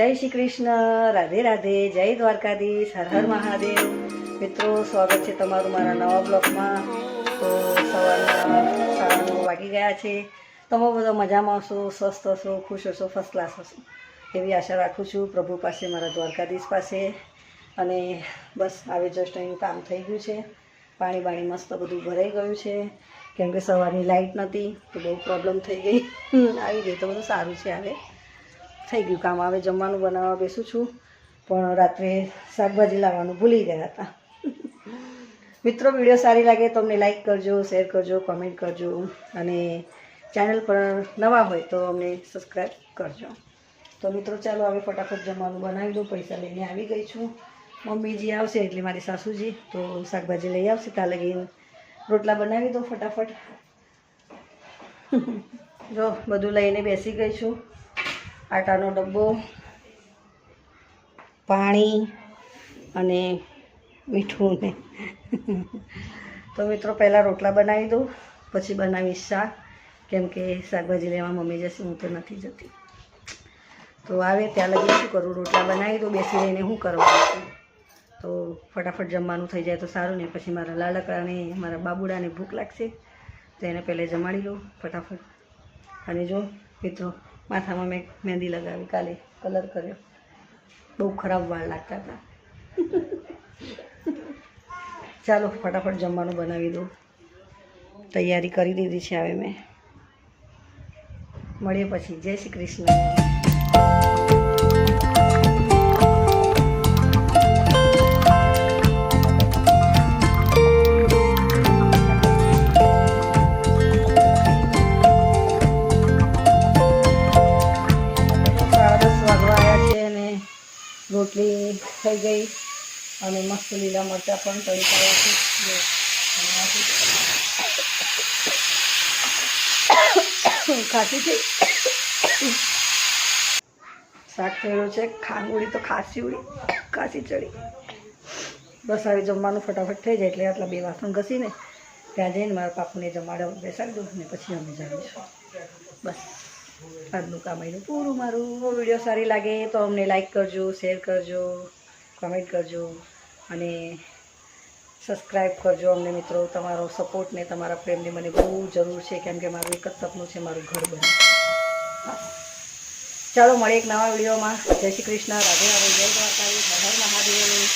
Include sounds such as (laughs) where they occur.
જય શ્રી કૃષ્ણ, રાધે રાધે, જય દ્વારકાધીશ, હર હર મહાદેવ. મિત્રો, સ્વાગત છે તમારું મારા નવા બ્લોગમાં. તો સવારના સાડા વાગી ગયા છે. તમે બધા મજામાં હશો, સ્વસ્થ હશો, ખુશ હશો ફર્સ્ટ ક્લાસ હશો. એવી આશા રાખું છું પ્રભુ પાસે, મારા દ્વારકાધીશ પાસે. અને બસ આવે જસ્ટ અહીંનું કામ થઈ ગયું છે. પાણી બાણી મસ્ત બધું ભરાઈ ગયું છે. કેમ કે સવારની લાઇટ નહોતી, તો બહુ પ્રોબ્લેમ થઈ ગઈ. આવી ગઈ તો બધું સારું છે હવે. થઈ ગયું કામ. હવે જમવાનું બનાવવા બેસું છું. પણ રાત્રે શાકભાજી લાવવાનું ભૂલી ગયા હતા. મિત્રો, વીડિયો સારી લાગે તો અમને લાઈક કરજો શેર કરજો કોમેન્ટ કરજો અને ચેનલ પર નવા હોય તો અમને સબસ્ક્રાઈબ કરજો. તો મિત્રો, ચાલો હવે ફટાફટ જમવાનું બનાવી દઉં. પૈસા લઈને આવી ગઈ છું. મમ્મીજી આવશે એટલે મારી સાસુજી. તો શાકભાજી લઈ આવશે. ત્યાં લગીને રોટલા બનાવી દઉં ફટાફટ. (laughs) જો, બધું લઈને બેસી ગઈ છું. આટાનો ડબ્બો, પાણી અને મીઠું ને. તો મિત્રો, પહેલાં રોટલા બનાવી દઉં, પછી બનાવીશ શાક. કેમ કે શાકભાજી લેવા મમ્મી જશે, હું તો નથી જતી. તો આવે ત્યાં લગી શું કરું? રોટલા બનાવી દઉં બેસી રહીને શું કરવાનું તો ફટાફટ જમવાનું થઈ જાય તો સારું ને, પછી મારા લાડકડાને મારા બાબુડાને ભૂખ લાગશે, તો એને પહેલે જમાડી લઉં ફટાફટ. અને જો, મિત્રો માથામાં મેં મહેંદી લગાવી, કાલે કલર કર્યો. બહુ ખરાબ વાળ લાગતા હતા. ચાલો, ફટાફટ જમવાનું બનાવી દઉં. તૈયારી કરી દીધી છે હવે મેં. મળીએ પછી. જય શ્રી કૃષ્ણ. રોટલી થઈ ગઈ અને મસ્ત લીલા મરચાં પણ તળી ખાંસી થઈ. શાક થયેલો છે ખાંગુડી તો ખાસી ઉડી, ખાસી ચડી. બસ હવે જમવાનું ફટાફટ થઈ જાય એટલે આટલા બે વાસણ ઘસીને ત્યાં જઈને મારા પાપુને જમાડવા બેસાડી દઉં ને પછી અમે જમીશું. બસ. આજનું કામ અહીંનું પૂરું મારું. વીડિયો સારી લાગે તો અમને લાઈક કરજો શેર કરજો કમેન્ટ કરજો અને સબસ્ક્રાઈબ કરજો અમને મિત્રો. તમારો સપોર્ટ ને તમારા પ્રેમની મને બહુ જરૂર છે કેમ કે મારું એક જ સપનું છે મારું ઘર બને ચાલો, મળીએ એક નવા વિડીયોમાં. જય શ્રી કૃષ્ણ. રાધે રાધે. જય હર મહાદેવ.